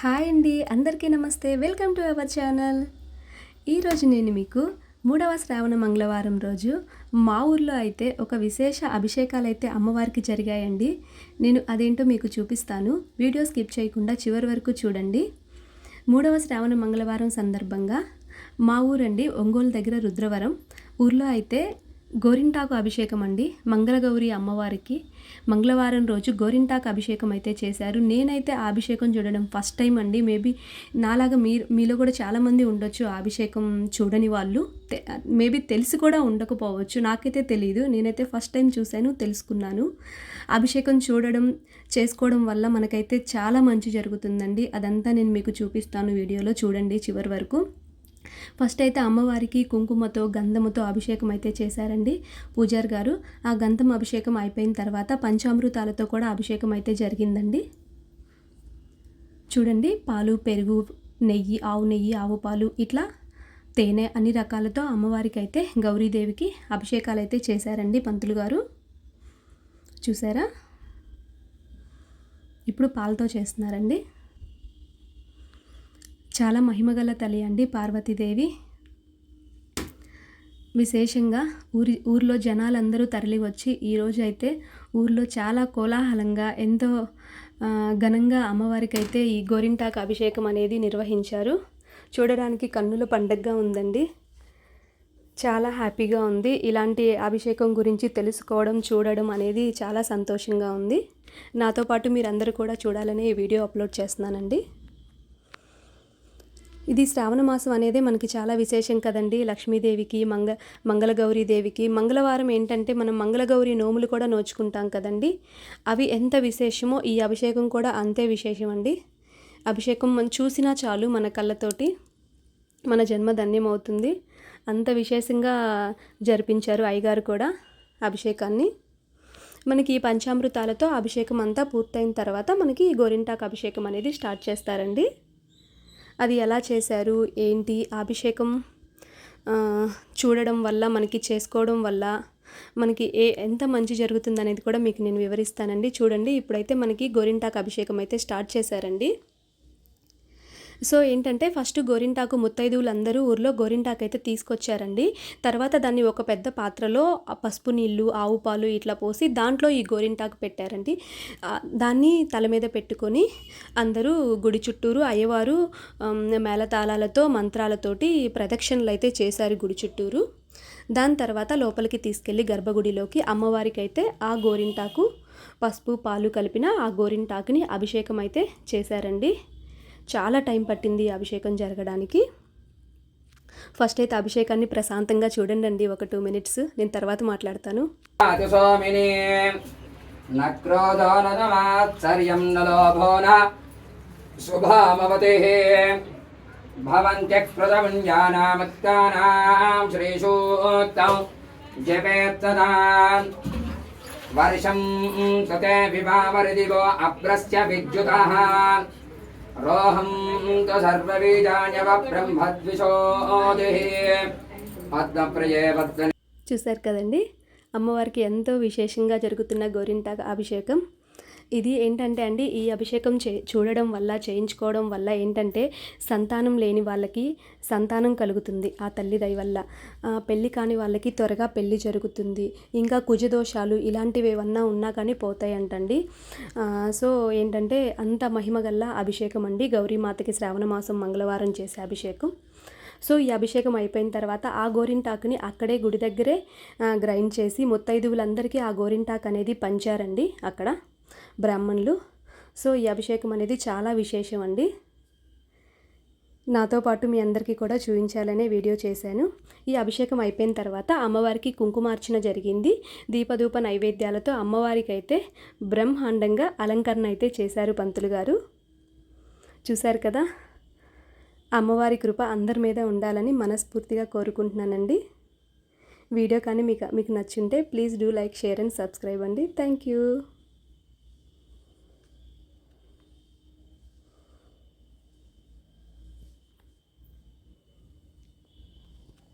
Hi అండి అందరికీ నమస్తే. Welcome to our channel. ఈరోజు నేను మీకు మూడవ శ్రావణ మంగళవారం రోజు మా ఊర్లో అయితే ఒక విశేష అభిషేకాలు అయితే అమ్మవారికి జరిగాయండి. నేను అదేంటో మీకు చూపిస్తాను. వీడియో స్కిప్ చేయకుండా చివరి వరకు చూడండి. మూడవ శ్రావణ మంగళవారం సందర్భంగా మా ఊరండి ఒంగోలు దగ్గర రుద్రవరం. ఊర్లో అయితే గోరింటాకు అభిషేకం అండి. మంగళగౌరి అమ్మవారికి మంగళవారం రోజు గోరింటాకు అభిషేకం అయితే చేశారు. నేనైతే ఆ అభిషేకం చూడడం ఫస్ట్ టైం అండి. మేబీ నాలాగా మీ మీలో కూడా చాలామంది ఉండొచ్చు ఆ అభిషేకం చూడని వాళ్ళు. మేబీ తెలిసి కూడా ఉండకపోవచ్చు. నాకైతే తెలియదు నేనైతే ఫస్ట్ టైం చూశాను తెలుసుకున్నాను. అభిషేకం చూడడం చేసుకోవడం వల్ల మనకైతే చాలా మంచి జరుగుతుందండి. అదంతా నేను మీకు చూపిస్తాను వీడియోలో. చూడండి చివరి వరకు. ఫస్ట్ అయితే అమ్మవారికి కుంకుమతో గంధముతో అభిషేకం అయితే చేశారండి పూజారి గారు. ఆ గంధం అభిషేకం అయిపోయిన తర్వాత పంచామృతాలతో కూడా అభిషేకం అయితే జరిగిందండి. చూడండి పాలు పెరుగు నెయ్యి ఆవు నెయ్యి ఆవు పాలు ఇట్లా తేనె అన్ని రకాలతో అమ్మవారికి అయితే గౌరీదేవికి అభిషేకాలు అయితే చేశారండి పంతులు గారు. చూసారా? ఇప్పుడు పాలతో చేస్తున్నారండి. చాలా మహిమగల తల్లి అండి పార్వతీదేవి. విశేషంగా ఊరి ఊర్లో జనాలందరూ తరలి వచ్చి ఈరోజు అయితే ఊర్లో చాలా కోలాహలంగా ఎంతో ఘనంగా అమ్మవారికైతే ఈ గోరింటాకు అభిషేకం అనేది నిర్వహించారు. చూడడానికి కన్నుల పండగగా ఉందండి. చాలా హ్యాపీగా ఉంది. ఇలాంటి అభిషేకం గురించి తెలుసుకోవడం చూడడం అనేది చాలా సంతోషంగా ఉంది. నాతో పాటు మీరందరూ కూడా చూడాలని ఈ వీడియో అప్లోడ్ చేస్తున్నానండి. ఇది శ్రావణ మాసం అనేది మనకి చాలా విశేషం కదండి. లక్ష్మీదేవికి మంగ మంగళగౌరీ దేవికి. మంగళవారం ఏంటంటే మనం మంగళగౌరి నోములు కూడా నోచుకుంటాం కదండి. అవి ఎంత విశేషమో ఈ అభిషేకం కూడా అంతే విశేషం అండి అభిషేకం మనం చూసినా చాలు మన కళ్ళతోటి మన జన్మ ధన్యమవుతుంది. అంత విశేషంగా జరిపించారు అయ్యగారు కూడా అభిషేకాన్ని. మనకి ఈ పంచామృతాలతో అభిషేకం అంతా పూర్తయిన తర్వాత మనకి గోరింటాకు అభిషేకం అనేది స్టార్ట్ చేస్తారండి. అది ఎలా చేశారు? ఏంటి? అభిషేకం చూడడం వల్ల మనకి చేసుకోవడం వల్ల మనకి ఏ ఎంత మంచి జరుగుతుంది అనేది కూడా మీకు నేను వివరిస్తానండి. చూడండి ఇప్పుడైతే మనకి గోరింటాకు అభిషేకం అయితే స్టార్ట్ చేశారండి. సో ఏంటంటే ఫస్ట్ గోరింటాకు ముత్తైదువులు అందరూ ఊర్లో గోరింటాకు అయితే తీసుకొచ్చారండి. తర్వాత దాన్ని ఒక పెద్ద పాత్రలో పసుపు నీళ్ళు ఆవు పాలు ఇట్లా పోసి దాంట్లో ఈ గోరింటాకు పెట్టారండి. దాన్ని తల మీద పెట్టుకొని అందరూ గుడి చుట్టూరు అయ్యవారు మేళతాళాలతో మంత్రాలతోటి ప్రదక్షిణలు అయితే చేశారు గుడి చుట్టూరు. దాని తర్వాత లోపలికి తీసుకెళ్ళి గర్భగుడిలోకి అమ్మవారికి అయితే ఆ గోరింటాకు పసుపు పాలు కలిపిన ఆ గోరింటాకుని అభిషేకం అయితే చేశారండి. చాలా టైం పట్టింది అభిషేకం జరగడానికి. ఫస్ట్ అయితే అభిషేకాన్ని ప్రశాంతంగా చూడండి అండి ఒక టూ మినిట్స్ నేను తర్వాత మాట్లాడతాను. శుభామవతే. భవంత్యక్ృతముంజానామత్కానాం జపేత్తదా. వర్షం సుతే విభావరిదివో అభ్రస్య విద్యుతः. రోహం చూశారు కదండి? అమ్మవారికి ఎంతో విశేషంగా జరుగుతున్న గోరింటాక అభిషేకం. ఇది ఏంటంటే అండి ఈ అభిషేకం చే చూడడం వల్ల చేయించుకోవడం వల్ల ఏంటంటే సంతానం లేని వాళ్ళకి సంతానం కలుగుతుంది ఆ తల్లి దయ వల్ల. పెళ్ళి కాని వాళ్ళకి త్వరగా పెళ్ళి జరుగుతుంది. ఇంకా కుజదోషాలు ఇలాంటివి ఏమన్నా ఉన్నా కానీ పోతాయంటండి. సో ఏంటంటే అంత మహిమ మహిమగల్ల అభిషేకం అండి. గౌరీమాతకి శ్రావణ మాసం మంగళవారం చేసే అభిషేకం. సో ఈ అభిషేకం అయిపోయిన తర్వాత ఆ గోరింటాకుని అక్కడే గుడి దగ్గరే గ్రైండ్ చేసి ముత్తైదువులందరికీ ఆ గోరింటాకు అనేది పంచారండి అక్కడ. బ్రాహ్మణులు. సో ఈ అభిషేకం అనేది చాలా విశేషం అండి. నాతో పాటు మీ అందరికీ కూడా చూపించాలనే వీడియో చేశాను. ఈ అభిషేకం అయిపోయిన తర్వాత అమ్మవారికి కుంకుమార్చన జరిగింది. దీపధూప నైవేద్యాలతో అమ్మవారికి అయితే బ్రహ్మాండంగా అలంకరణ అయితే చేశారు పంతులు గారు. చూశారు కదా? అమ్మవారి కృప అందరి మీద ఉండాలని మనస్ఫూర్తిగా కోరుకుంటున్నానండి. వీడియో కానీ మీకు మీకు నచ్చుంటే please do like share and subscribe అండి. Thank you.